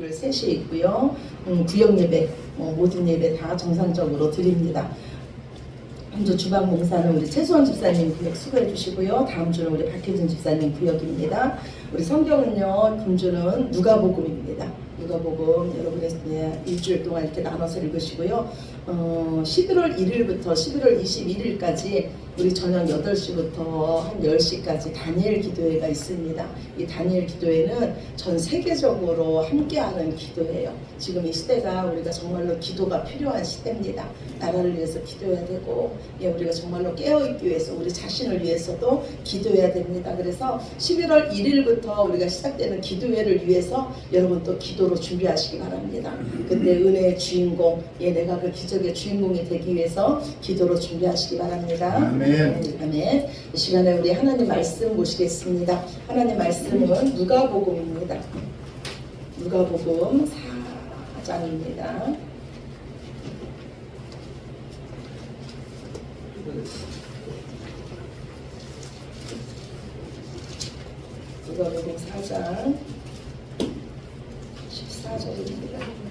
월요일 3시에 있고요. 음, 구역 예배, 어, 모든 예배 다 정상적으로 드립니다. 먼저 주방 봉사는 우리 최수원 집사님 구역 수고해 주시고요. 다음 주는 우리 박혜진 집사님 구역입니다. 우리 성경은요, 금주는 누가복음입니다. 누가복음 여러분의 예, 일주일 동안 이렇게 나눠서 읽으시고요. 어, 11월 1일부터 11월 21일까지 우리 저녁 8시부터 한 10시까지 다니엘 기도회가 있습니다. 이 다니엘 기도회는 전 세계적으로 함께하는 기도예요. 지금 이 시대가 우리가 정말로 기도가 필요한 시대입니다. 나라를 위해서 기도해야 되고, 예, 우리가 정말로 깨어있기 위해서 우리 자신을 위해서도 기도해야 됩니다. 그래서 11월 1일부터 우리가 시작되는 기도회를 위해서 여러분 또 기도로 준비하시기 바랍니다. 그때 은혜의 주인공, 예, 내가 그 기 적의 주인공이 되기 위해서 기도로 준비하시기 바랍니다. 아멘. 아멘. 이 시간에 우리 하나님 말씀 보시겠습니다. 하나님 말씀은 누가복음입니다. 누가복음 4장입니다. 누가복음 4장 14절입니다.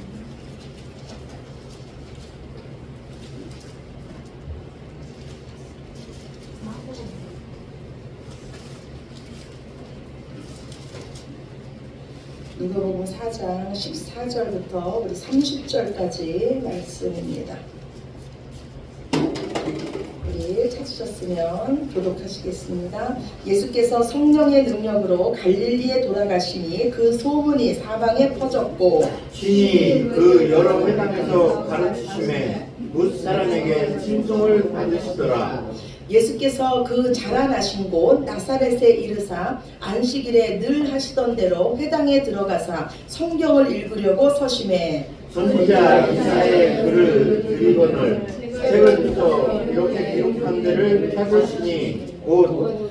누가복음 4장 14절부터 우리 30절까지 말씀입니다. 우리 찾으셨으면 교독하시겠습니다. 예수께서 성령의 능력으로 갈릴리에 돌아가시니 그 소문이 사방에 퍼졌고 신이 그 여러 회당에서 가르치심에 무 사람에게 칭송을 받으시더라. 예수께서 그 자라나신 곳 나사렛에 이르사 안식일에 늘 하시던 대로 회당에 들어가사 성경을 읽으려고 서심해. 선지자 이사의 글을 드리거늘 책을 펴서 이렇게 기록한 데를 찾으시니 곧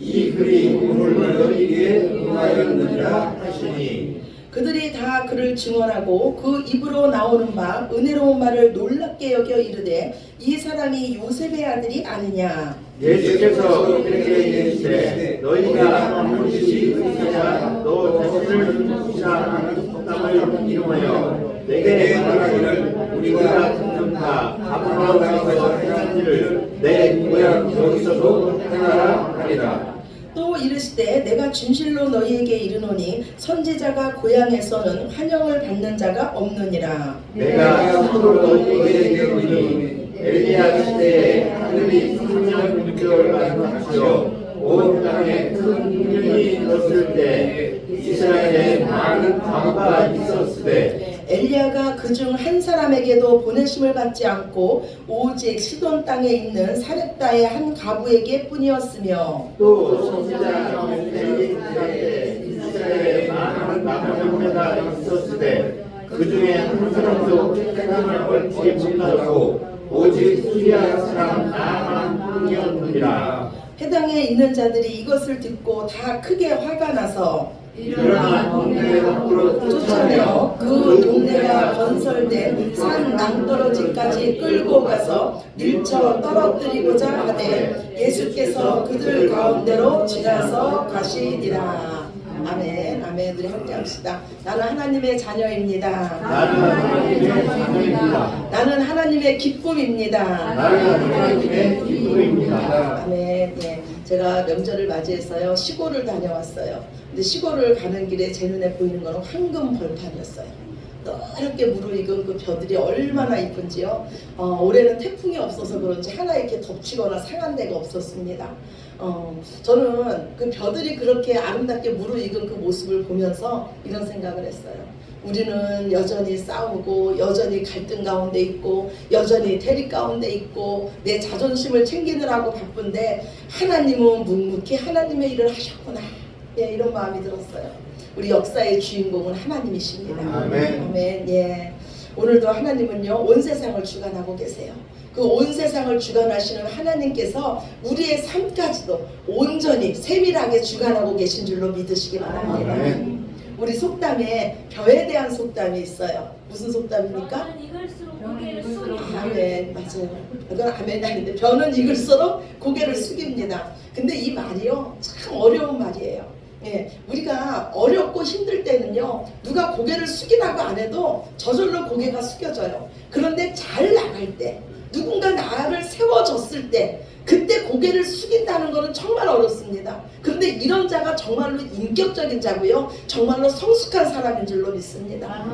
이 글이 오늘 너희에게 응하였느니라 하시니. 그들이 다 그를 증언하고 그 입으로 나오는 바 은혜로운 말을 놀랍게 여겨 이르되 이 사람이 요셉의 아들이 아니냐? 예수께서 그들에게 이르시되 너희가 반드시 의사자 너 자신을 의사 하는 속담을 이용하여 내게 말하기를 우리가 듣는 바 아브라함에서 행한 일을 내 고향 여기서도 행하라 하리라 또 이르시되 내가 진실로 너희에게 이르노니 선지자가 고향에서는 환영을 받는 자가 없느니라. 내가 참으로 너희에게 이르노니 엘리야 시대에 하늘이 3년 6개월간 하시어 온 땅에 큰 hun련이 일었을 때 이스라엘에 많은 과부가 있었으되 엘리야가 그중 한 사람에게도 보내심을 받지 않고 오직 시돈 땅에 있는 사렙다의 한 가부에게 뿐이었으며 또 선지자 많은 남녀가 있었으되 그 중에 한 사람도 태양을 얼지 못하고 오직 수리아 사람 나만 뿐이었느니라. 해당에 있는 자들이 이것을 듣고 다 크게 화가 나서 일어나 동네 밖으로 쫓아내어 그 동네가 건설된 산 낭떠러지까지 끌고 가서 밀쳐 떨어뜨리고자 하되 예수께서 그들 가운데로 지나서 가시니라. 아멘, 아멘. 우리 함께 합시다. 나는 하나님의 자녀입니다. 나는 하나님의 자녀입니다. 나는 하나님의 기쁨입니다. 나는 하나님의 기쁨입니다. 아멘. 예. 제가 명절을 맞이해서요 시골을 다녀왔어요. 근데 시골을 가는 길에 제 눈에 보이는 거는 황금 벌판이었어요. 노랗게 무르익은 그 벼들이 얼마나 이쁜지요. 어, 올해는 태풍이 없어서 그런지 하나 이렇게 덮치거나 상한 데가 없었습니다. 어, 저는 그 벼들이 그렇게 아름답게 무르익은 그 모습을 보면서 이런 생각을 했어요. 우리는 여전히 싸우고 여전히 갈등 가운데 있고 여전히 대립 가운데 있고 내 자존심을 챙기느라고 바쁜데 하나님은 묵묵히 하나님의 일을 하셨구나 예, 이런 마음이 들었어요. 우리 역사의 주인공은 하나님이십니다. 아멘. 아멘. 예. 오늘도 하나님은요 온 세상을 주관하고 계세요. 그 온 세상을 주관하시는 하나님께서 우리의 삶까지도 온전히 세밀하게 주관하고 계신 줄로 믿으시기 바랍니다. 아멘. 우리 속담에 벼에 대한 속담이 있어요. 무슨 속담입니까? 익을수록 고개를 숙이라. 아멘 맞아요. 그건 아멘이 아닌데 벼는 익을수록 고개를 숙입니다. 근데 이 말이요 참 어려운 말이에요. 예, 우리가 어렵고 힘들 때는요 누가 고개를 숙이라고 안 해도 저절로 고개가 숙여져요. 그런데 잘 나갈 때 누군가 나를 세워줬을 때 그때 고개를 숙인다는 것은 정말 어렵습니다. 그런데 이런 자가 정말로 인격적인 자고요. 정말로 성숙한 사람인 줄로 믿습니다.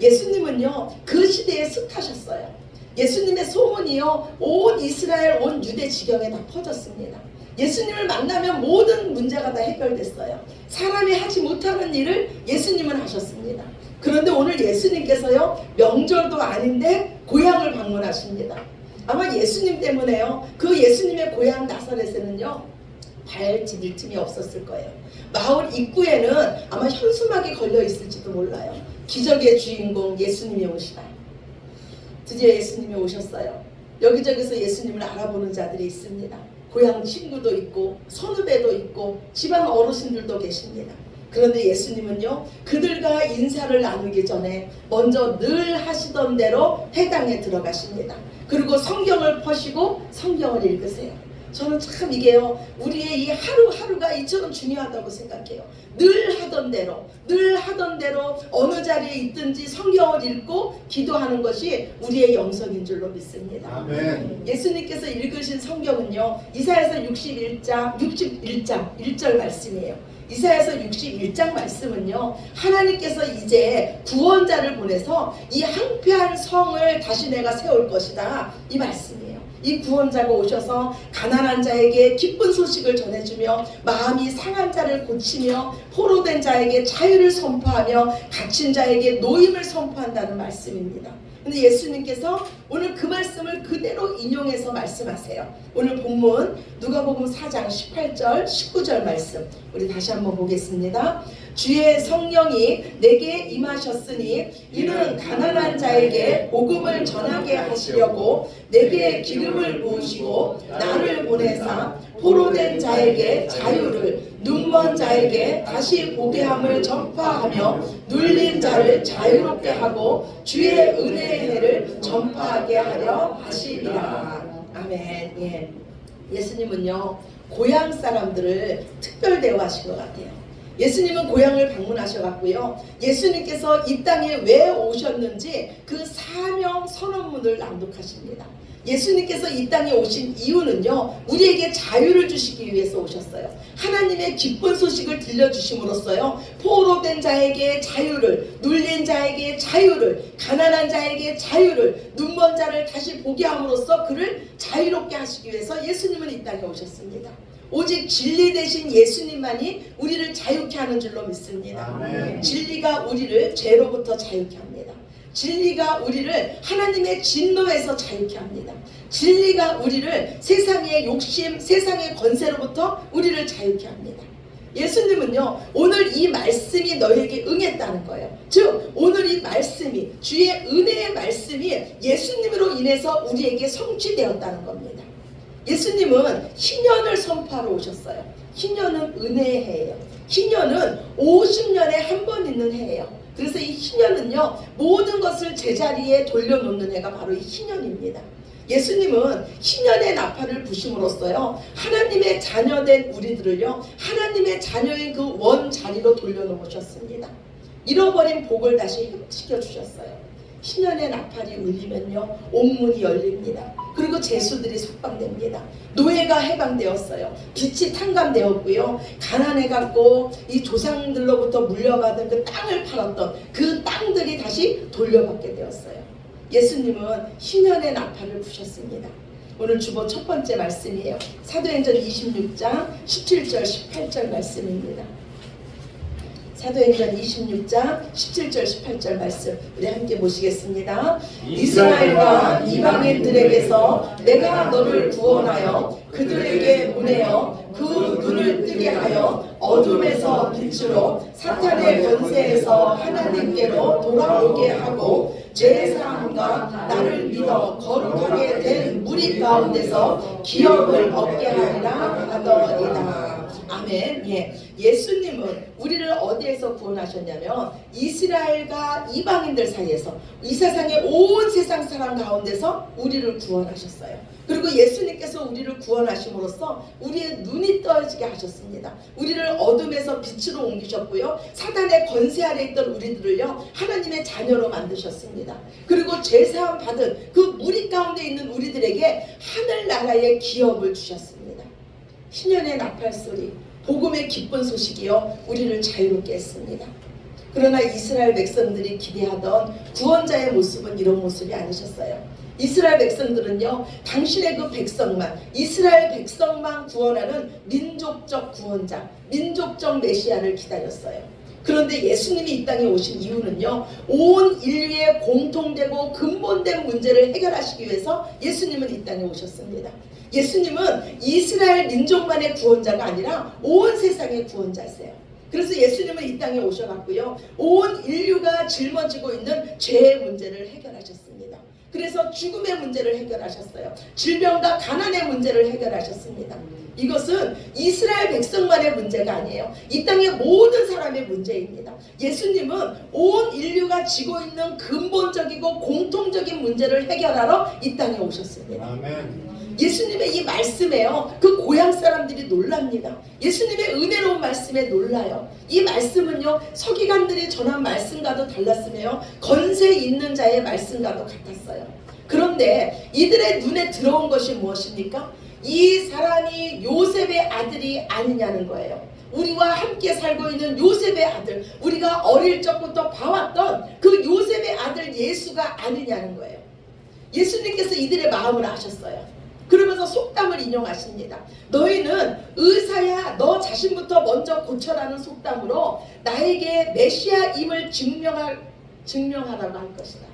예수님은요 그 시대에 습하셨어요. 예수님의 소문이요 온 이스라엘 온 유대 지경에 다 퍼졌습니다. 예수님을 만나면 모든 문제가 다 해결됐어요. 사람이 하지 못하는 일을 예수님은 하셨습니다. 그런데 오늘 예수님께서요 명절도 아닌데 고향을 방문하십니다. 아마 예수님 때문에요 그 예수님의 고향 나사렛에는요 발 디딜 틈이 없었을 거예요. 마을 입구에는 아마 현수막이 걸려 있을지도 몰라요. 기적의 주인공 예수님이 오시다. 드디어 예수님이 오셨어요. 여기저기서 예수님을 알아보는 자들이 있습니다. 고향 친구도 있고 선후배도 있고 집안 어르신들도 계십니다. 그런데 예수님은요 그들과 인사를 나누기 전에 먼저 늘 하시던 대로 회당에 들어가십니다. 그리고 성경을 펴시고 성경을 읽으세요. 저는 참 이게요 우리의 이 하루하루가 이처럼 중요하다고 생각해요. 늘 하던 대로 늘 하던 대로 어느 자리에 있든지 성경을 읽고 기도하는 것이 우리의 영성인 줄로 믿습니다. 아멘. 예수님께서 읽으신 성경은요 이사야서 61장 61장 1절 말씀이에요. 이사야서 61장 말씀은요 하나님께서 이제 구원자를 보내서 이 항폐한 성을 다시 내가 세울 것이다 이 말씀이에요. 이 구원자가 오셔서 가난한 자에게 기쁜 소식을 전해주며 마음이 상한 자를 고치며 포로된 자에게 자유를 선포하며 갇힌 자에게 노임을 선포한다는 말씀입니다. 근데 예수님께서 오늘 그 말씀을 그대로 인용해서 말씀하세요. 오늘 본문 누가복음 4장 18절 19절 말씀 우리 다시 한번 보겠습니다. 주의 성령이 내게 임하셨으니 이는 가난한 자에게 복음을 전하게 하시려고 내게 기름을 부으시고 나를 보내사 포로 된 자에게 자유를 눈먼 자에게 다시 보게 함을 전파하며 눌린 자를 자유롭게 하고 주의 은혜의 해를 전파하게 하려 하시리라. 아멘. 예. 예수님은요 고향 사람들을 특별 대우하신 것 같아요. 예수님은 고향을 방문하셔갖고요. 예수님께서 이 땅에 왜 오셨는지 그 사명 선언문을 낭독하십니다. 예수님께서 이 땅에 오신 이유는요, 우리에게 자유를 주시기 위해서 오셨어요. 하나님의 기쁜 소식을 들려주심으로써요, 포로된 자에게 자유를, 눌린 자에게 자유를, 가난한 자에게 자유를, 눈먼 자를 다시 보게 함으로써 그를 자유롭게 하시기 위해서 예수님은 이 땅에 오셨습니다. 오직 진리 대신 예수님만이 우리를 자유케 하는 줄로 믿습니다. 아멘. 진리가 우리를 죄로부터 자유케 합니다. 진리가 우리를 하나님의 진노에서 자유케 합니다. 진리가 우리를 세상의 욕심, 세상의 권세로부터 우리를 자유케 합니다. 예수님은요, 오늘 이 말씀이 너에게 응했다는 거예요. 즉, 오늘 이 말씀이, 주의 은혜의 말씀이 예수님으로 인해서 우리에게 성취되었다는 겁니다. 예수님은 희년을 선포하러 오셨어요. 희년은 은혜의 해예요. 희년은 50년에 한 번 있는 해예요. 그래서 이 희년은요 모든 것을 제자리에 돌려놓는 해가 바로 이 희년입니다. 예수님은 희년의 나팔을 부심으로써요 하나님의 자녀된 우리들을요 하나님의 자녀인 그원 자리로 돌려놓으셨습니다. 잃어버린 복을 다시 회복시켜 주셨어요. 희년의 나팔이 울리면요 온문이 열립니다. 그리고 죄수들이 석방됩니다. 노예가 해방되었어요. 빛이 탕감되었고요. 가난해 갖고 이 조상들로부터 물려받은 그 땅을 팔았던 그 땅들이 다시 돌려받게 되었어요. 예수님은 희년의 나팔을 부셨습니다. 오늘 주보 첫 번째 말씀이에요. 사도행전 26장 17절 18절 말씀입니다. 사도행전 26장 17절 18절 말씀 우리 함께 보시겠습니다. 이스라엘과 이방인들에게서 내가 너를 구원하여 그들에게 보내어 그 눈을 뜨게 하여 어둠에서 빛으로 사탄의 권세에서 하나님께로 돌아오게 하고 제 사함과 나를 믿어 거룩하게 된 무리 가운데서 기업을 얻게 하리라. 아멘. 예. 예수님은 우리를 어디에서 구원하셨냐면 이스라엘과 이방인들 사이에서 이 세상의 온 세상 사람 가운데서 우리를 구원하셨어요. 그리고 예수님께서 우리를 구원하심으로써 우리의 눈이 떠지게 하셨습니다. 우리를 어둠에서 빛으로 옮기셨고요. 사단의 권세 아래 있던 우리들을요. 하나님의 자녀로 만드셨습니다. 그리고 제사함 받은 그 무리 가운데 있는 우리들에게 하늘나라의 기업을 주셨습니다. 신년의 나팔 소리, 복음의 기쁜 소식이요 우리를 자유롭게 했습니다. 그러나 이스라엘 백성들이 기대하던 구원자의 모습은 이런 모습이 아니셨어요. 이스라엘 백성들은요 당신의 그 백성만 이스라엘 백성만 구원하는 민족적 구원자, 민족적 메시아를 기다렸어요. 그런데 예수님이 이 땅에 오신 이유는요 온 인류의 공통되고 근본된 문제를 해결하시기 위해서 예수님은 이 땅에 오셨습니다. 예수님은 이스라엘 민족만의 구원자가 아니라 온 세상의 구원자세요. 그래서 예수님은 이 땅에 오셔갖고요. 온 인류가 짊어지고 있는 죄의 문제를 해결하셨습니다. 그래서 죽음의 문제를 해결하셨어요. 질병과 가난의 문제를 해결하셨습니다. 이것은 이스라엘 백성만의 문제가 아니에요. 이 땅의 모든 사람의 문제입니다. 예수님은 온 인류가 지고 있는 근본적이고 공통적인 문제를 해결하러 이 땅에 오셨습니다. 아멘. 예수님의 이 말씀에요. 그 고향 사람들이 놀랍니다. 예수님의 은혜로운 말씀에 놀라요. 이 말씀은요. 서기관들이 전한 말씀과도 달랐으며요. 건세 있는 자의 말씀과도 같았어요. 그런데 이들의 눈에 들어온 것이 무엇입니까? 이 사람이 요셉의 아들이 아니냐는 거예요. 우리와 함께 살고 있는 요셉의 아들, 우리가 어릴 적부터 봐왔던 그 요셉의 아들 예수가 아니냐는 거예요. 예수님께서 이들의 마음을 아셨어요. 그러면서 속담을 인용하십니다. 너희는 의사야 너 자신부터 먼저 고쳐라는 속담으로 나에게 메시아임을 증명할, 증명하라고 할 것이다.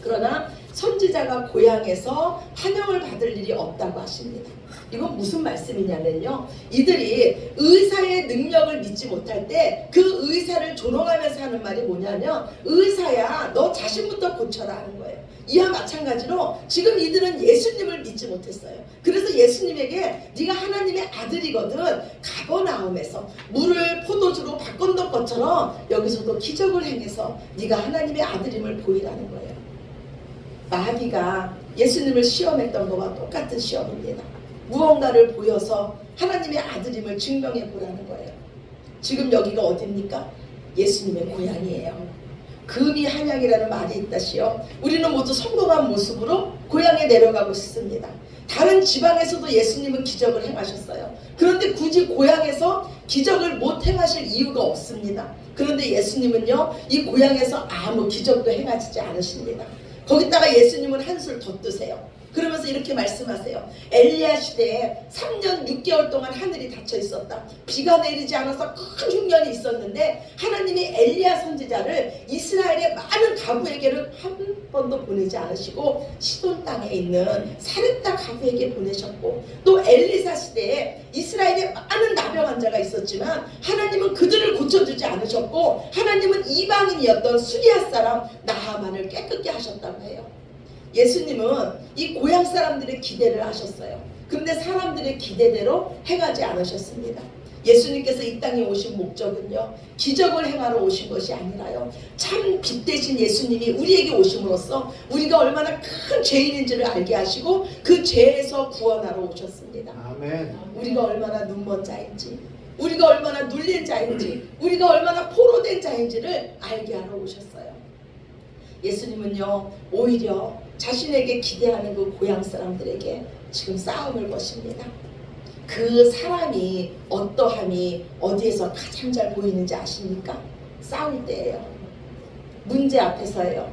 그러나 선지자가 고향에서 환영을 받을 일이 없다고 하십니다. 이건 무슨 말씀이냐면요. 이들이 의사의 능력을 믿지 못할 때 그 의사를 조롱하면서 하는 말이 뭐냐면 의사야 너 자신부터 고쳐라 하는 거예요. 이와 마찬가지로 지금 이들은 예수님을 믿지 못했어요. 그래서 예수님에게 네가 하나님의 아들이거든 가버나움에서 물을 포도주로 바꾼 것처럼 여기서도 기적을 행해서 네가 하나님의 아들임을 보이라는 거예요. 마귀가 예수님을 시험했던 것과 똑같은 시험입니다. 무언가를 보여서 하나님의 아들임을 증명해 보라는 거예요. 지금 여기가 어딥니까? 예수님의 고향이에요. 금이 한양이라는 말이 있다시요. 우리는 모두 성공한 모습으로 고향에 내려가고 싶습니다. 다른 지방에서도 예수님은 기적을 행하셨어요. 그런데 굳이 고향에서 기적을 못 행하실 이유가 없습니다. 그런데 예수님은요, 이 고향에서 아무 기적도 행하시지 않으십니다. 거기다가 예수님은 한술 더 뜨세요. 그러면서 이렇게 말씀하세요. 엘리야 시대에 3년 6개월 동안 하늘이 닫혀 있었다. 비가 내리지 않아서 큰 흉년이 있었는데 하나님이 엘리야 선지자를 이스라엘의 많은 가부에게는 한 번도 보내지 않으시고 시돈 땅에 있는 사렙다 가부에게 보내셨고 또 엘리사 시대에 이스라엘에 많은 나병 환자가 있었지만 하나님은 그들을 고쳐주지 않으셨고 하나님은 이방인이었던 수리아 사람 나하만을 깨끗게 하셨다고 해요. 예수님은 이 고향 사람들의 기대를 하셨어요. 근데 사람들의 기대대로 행하지 않으셨습니다. 예수님께서 이 땅에 오신 목적은요, 기적을 행하러 오신 것이 아니라요, 참 빛 대신 예수님이 우리에게 오심으로써 우리가 얼마나 큰 죄인인지를 알게 하시고 그 죄에서 구원하러 오셨습니다. 아멘. 우리가 얼마나 눈먼 자인지, 우리가 얼마나 눌린 자인지, 우리가 얼마나 포로된 자인지를 알게 하러 오셨어요. 예수님은요, 오히려 자신에게 기대하는 그 고향 사람들에게 지금 싸움을 거십니다. 그 사람이 어떠함이 어디에서 가장 잘 보이는지 아십니까? 싸울 때예요. 문제 앞에서예요.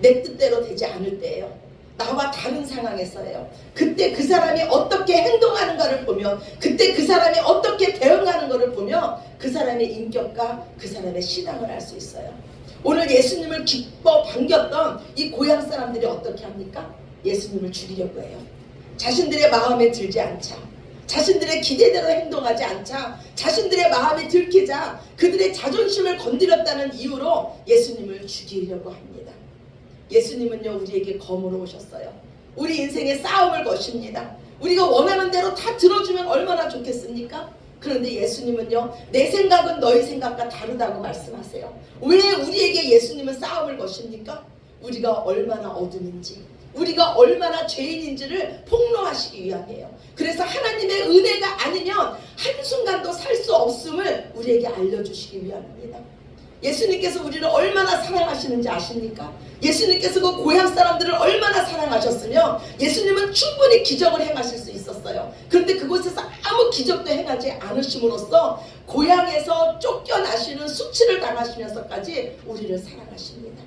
내 뜻대로 되지 않을 때예요. 나와 다른 상황에서예요. 그때 그 사람이 어떻게 행동하는가를 보면, 그때 그 사람이 어떻게 대응하는 것을 보면 그 사람의 인격과 그 사람의 신앙을 알 수 있어요. 오늘 예수님을 기뻐 반겼던 이 고향 사람들이 어떻게 합니까? 예수님을 죽이려고 해요. 자신들의 마음에 들지 않자. 자신들의 기대대로 행동하지 않자 자신들의 마음이 들키자 그들의 자존심을 건드렸다는 이유로 예수님을 죽이려고 합니다. 예수님은요 우리에게 검으로 오셨어요. 우리 인생의 싸움을 거십니다. 우리가 원하는 대로 다 들어주면 얼마나 좋겠습니까? 그런데 예수님은요 내 생각은 너희 생각과 다르다고 말씀하세요. 왜 우리에게 예수님은 싸움을 거십니까? 우리가 얼마나 어둠인지 우리가 얼마나 죄인인지를 폭로하시기 위함이에요. 그래서 하나님의 은혜가 아니면 한순간도 살 수 없음을 우리에게 알려주시기 위함입니다. 예수님께서 우리를 얼마나 사랑하시는지 아십니까? 예수님께서 그 고향 사람들을 얼마나 사랑하셨으며 예수님은 충분히 기적을 행하실 수 있었어요. 그런데 그곳에서 아무 기적도 행하지 않으심으로써 고향에서 쫓겨나시는 수치를 당하시면서까지 우리를 사랑하십니다.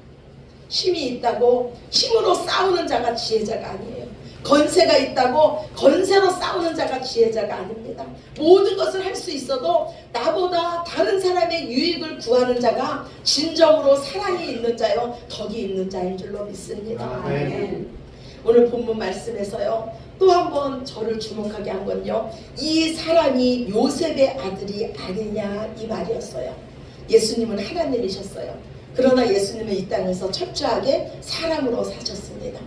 힘이 있다고 힘으로 싸우는 자가 지혜자가 아니에요. 건세가 있다고 건세로 싸우는 자가 지혜자가 아닙니다. 모든 것을 할 수 있어도 나보다 다른 사람의 유익을 구하는 자가 진정으로 사랑이 있는 자요 덕이 있는 자인 줄로 믿습니다. 아멘. 오늘 본문 말씀에서요 또 한 번 저를 주목하게 한 건요 이 사람이 요셉의 아들이 아니냐 이 말이었어요. 예수님은 하나님이셨어요. 그러나 예수님은 이 땅에서 철저하게 사람으로 사셨습니다.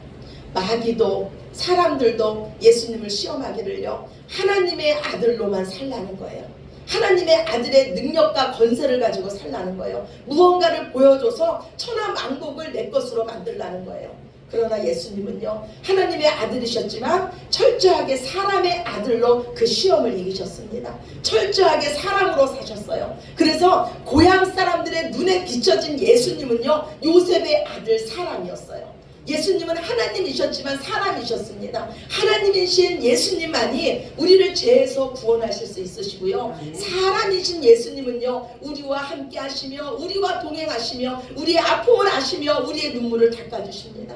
마귀도 사람들도 예수님을 시험하기를요 하나님의 아들로만 살라는 거예요. 하나님의 아들의 능력과 건세를 가지고 살라는 거예요. 무언가를 보여줘서 천하 만국을 내 것으로 만들라는 거예요. 그러나 예수님은요 하나님의 아들이셨지만 철저하게 사람의 아들로 그 시험을 이기셨습니다. 철저하게 사람으로 사셨어요. 그래서 고향 사람들의 눈에 비춰진 예수님은요 요셉의 아들 사람이었어요. 예수님은 하나님이셨지만 사람이셨습니다. 하나님이신 예수님만이 우리를 죄에서 구원하실 수 있으시고요. 사람이신 예수님은요, 우리와 함께 하시며, 우리와 동행하시며, 우리의 아픔을 아시며, 우리의 눈물을 닦아주십니다.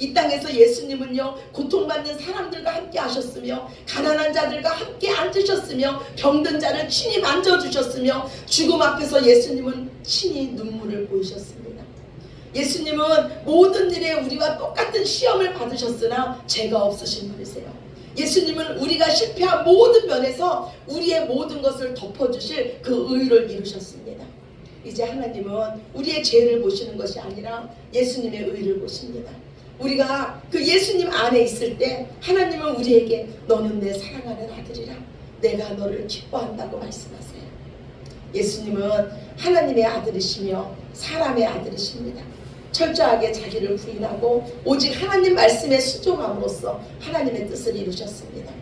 이 땅에서 예수님은요, 고통받는 사람들과 함께 하셨으며, 가난한 자들과 함께 앉으셨으며, 병든 자를 친히 만져주셨으며, 죽음 앞에서 예수님은 친히 눈물을 보이셨습니다. 예수님은 모든 일에 우리와 똑같은 시험을 받으셨으나 죄가 없으신 분이세요. 예수님은 우리가 실패한 모든 면에서 우리의 모든 것을 덮어주실 그 의를 이루셨습니다. 이제 하나님은 우리의 죄를 보시는 것이 아니라 예수님의 의를 보십니다. 우리가 그 예수님 안에 있을 때 하나님은 우리에게 너는 내 사랑하는 아들이라 내가 너를 기뻐한다고 말씀하세요. 예수님은 하나님의 아들이시며 사람의 아들이십니다. 철저하게 자기를 부인하고 오직 하나님 말씀에 순종함으로써 하나님의 뜻을 이루셨습니다.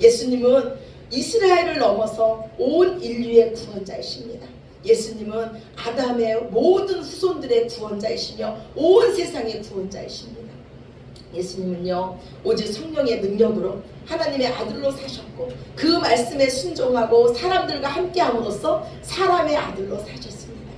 예수님은 이스라엘을 넘어서 온 인류의 구원자이십니다. 예수님은 아담의 모든 후손들의 구원자이시며 온 세상의 구원자이십니다. 예수님은요 오직 성령의 능력으로 하나님의 아들로 사셨고 그 말씀에 순종하고 사람들과 함께함으로써 사람의 아들로 사셨습니다.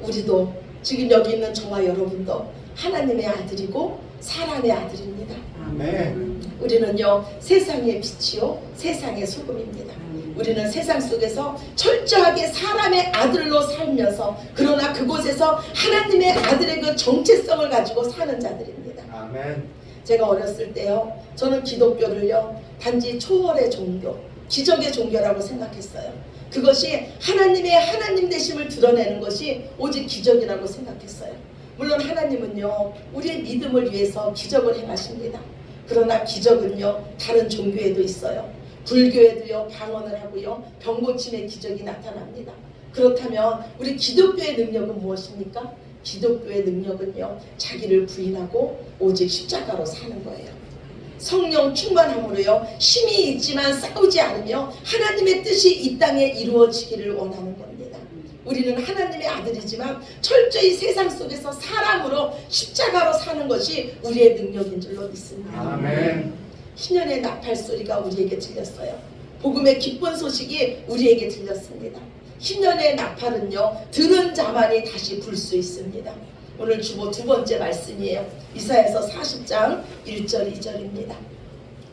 우리도 지금 여기 있는 저와 여러분도 하나님의 아들이고 사람의 아들입니다. 아멘. 우리는요 세상의 빛이요 세상의 소금입니다. 우리는 세상 속에서 철저하게 사람의 아들로 살면서 그러나 그곳에서 하나님의 아들의 그 정체성을 가지고 사는 자들입니다. 아멘. 제가 어렸을 때요 저는 기독교를요 단지 초월의 종교 기적의 종교라고 생각했어요 그것이 하나님의 하나님 되심을 드러내는 것이 오직 기적이라고 생각했어요 물론 하나님은요 우리의 믿음을 위해서 기적을 행하십니다 그러나 기적은요 다른 종교에도 있어요 불교에도요 방언을 하고요 병 고침의 기적이 나타납니다 그렇다면 우리 기독교의 능력은 무엇입니까? 기독교의 능력은요 자기를 부인하고 오직 십자가로 사는 거예요. 성령 충만함으로요 힘이 있지만 싸우지 않으며 하나님의 뜻이 이 땅에 이루어지기를 원하는 겁니다. 우리는 하나님의 아들이지만 철저히 세상 속에서 사람으로 십자가로 사는 것이 우리의 능력인 줄로 믿습니다. 아멘. 신년의 나팔 소리가 우리에게 들렸어요. 복음의 기쁜 소식이 우리에게 들렸습니다. 신년의 나팔은요 들은 자만이 다시 불 수 있습니다. 오늘 주보 두 번째 말씀이에요. 이사에서 40장 1절 2절입니다.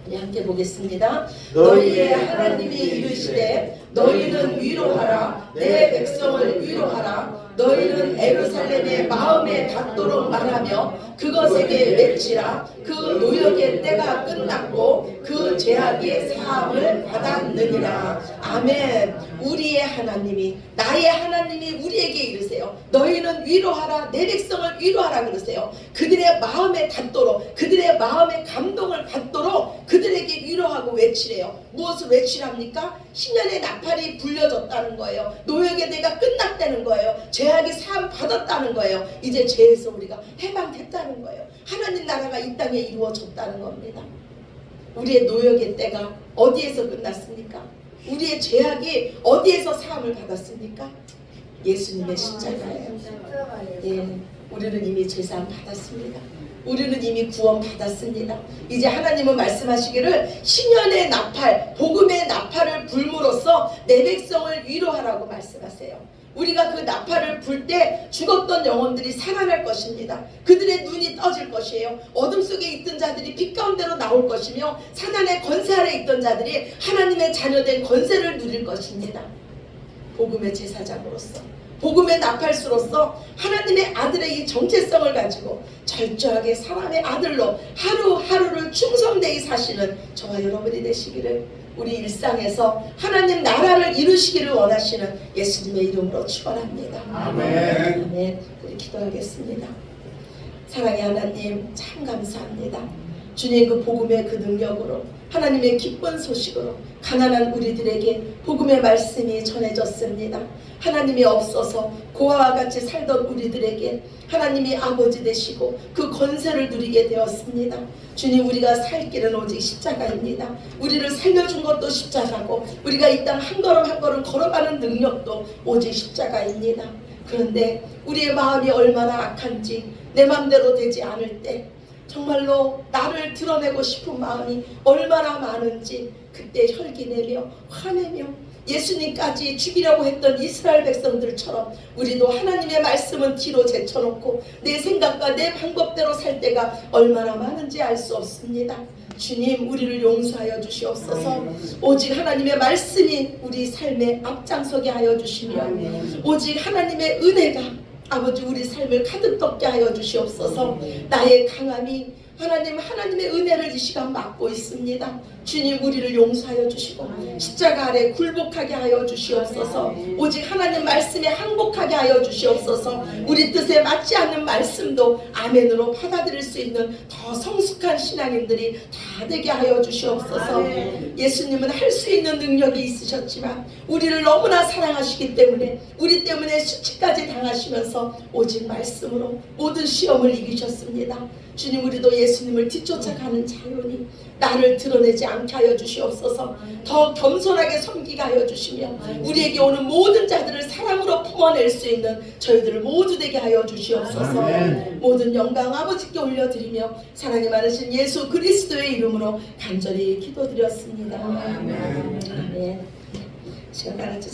우리 함께 보겠습니다. 너희의 하나님이 이르시되 너희는 위로하라 내 백성을 위로하라 너희는 에루살렘의 마음에 닿도록 말하며 그것에게 외치라. 그 노역의 때가 끝났고 그 죄악의 사함을 받았느니라. 아멘. 우리의 하나님이 나의 하나님이 우리에게 이르세요. 너희는 위로하라. 내 백성을 위로하라 그러세요. 그들의 마음에 닿도록 그들의 마음에 감동을 받도록 그들에게 위로하고 외치래요. 무엇을 외치랍니까? 신년의 나팔이 불려졌다는 거예요. 노역의 때가 끝났다는 거예요 죄악이 사함 받았다는 거예요 이제 죄에서 우리가 해방됐다는 거예요 하나님 나라가 이 땅에 이루어졌다는 겁니다 우리의 노역의 때가 어디에서 끝났습니까? 우리의 죄악이 어디에서 사함을 받았습니까? 예수님의 십자가예요. 예, 우리는 이미 죄사함 받았습니다. 우리는 이미 구원 받았습니다. 이제 하나님은 말씀하시기를 신년의 나팔, 복음의 나팔을 불므로써 내 백성을 위로하라고 말씀하세요. 우리가 그 나팔을 불 때 죽었던 영혼들이 살아날 것입니다. 그들의 눈이 떠질 것이에요. 어둠 속에 있던 자들이 빛 가운데로 나올 것이며 사단의 권세 아래 있던 자들이 하나님의 자녀된 권세를 누릴 것입니다. 복음의 제사장으로서 복음의 나팔수로서 하나님의 아들의 이 정체성을 가지고 철저하게 사람의 아들로 하루하루를 충성되이 사시는 저와 여러분이 되시기를 우리 일상에서 하나님 나라를 이루시기를 원하시는 예수님의 이름으로 축원합니다. 아멘. 아멘. 우리 기도하겠습니다. 사랑의 하나님 참 감사합니다. 주님 그 복음의 그 능력으로 하나님의 기쁜 소식으로 가난한 우리들에게 복음의 말씀이 전해졌습니다. 하나님이 없어서 고아와 같이 살던 우리들에게 하나님이 아버지 되시고 그 권세를 누리게 되었습니다. 주님 우리가 살 길은 오직 십자가입니다. 우리를 살려준 것도 십자가고 우리가 이 땅 한 걸음 한 걸음 걸어가는 능력도 오직 십자가입니다. 그런데 우리의 마음이 얼마나 악한지 내 맘대로 되지 않을 때 정말로 나를 드러내고 싶은 마음이 얼마나 많은지 그때 혈기내며 화내며 예수님까지 죽이려고 했던 이스라엘 백성들처럼 우리도 하나님의 말씀은 뒤로 제쳐놓고 내 생각과 내 방법대로 살 때가 얼마나 많은지 알 수 없습니다. 주님 우리를 용서하여 주시옵소서 오직 하나님의 말씀이 우리 삶에 앞장서게 하여 주시며 오직 하나님의 은혜가 아버지 우리 삶을 가득 덮게 하여 주시옵소서. 나의 강함이 하나님 하나님의 은혜를 이 시간 맡고 있습니다. 주님 우리를 용서하여 주시고 십자가 아래 굴복하게 하여 주시옵소서. 오직 하나님 말씀에 항복하게 하여 주시옵소서. 우리 뜻에 맞지 않는 말씀도 아멘으로 받아들일 수 있는 더 성숙한 신앙인들이 다 되게 하여 주시옵소서. 예수님은 할 수 있는 능력이 있으셨지만 우리를 너무나 사랑하시기 때문에 우리 때문에 수치까지 당하시면서 오직 말씀으로 모든 시험을 이기셨습니다. 주님 우리도 예수님을 뒤쫓아가는 자연이 나를 드러내지 않게 하여 주시옵소서 더 겸손하게 섬기게 하여 주시며 우리에게 오는 모든 자들을 사랑으로 품어낼 수 있는 저희들을 모두 되게 하여 주시옵소서. 모든 영광 아버지께 올려드리며 사랑이 많으신 예수 그리스도의 이름으로 간절히 기도드렸습니다. 아멘. 시간 다 같이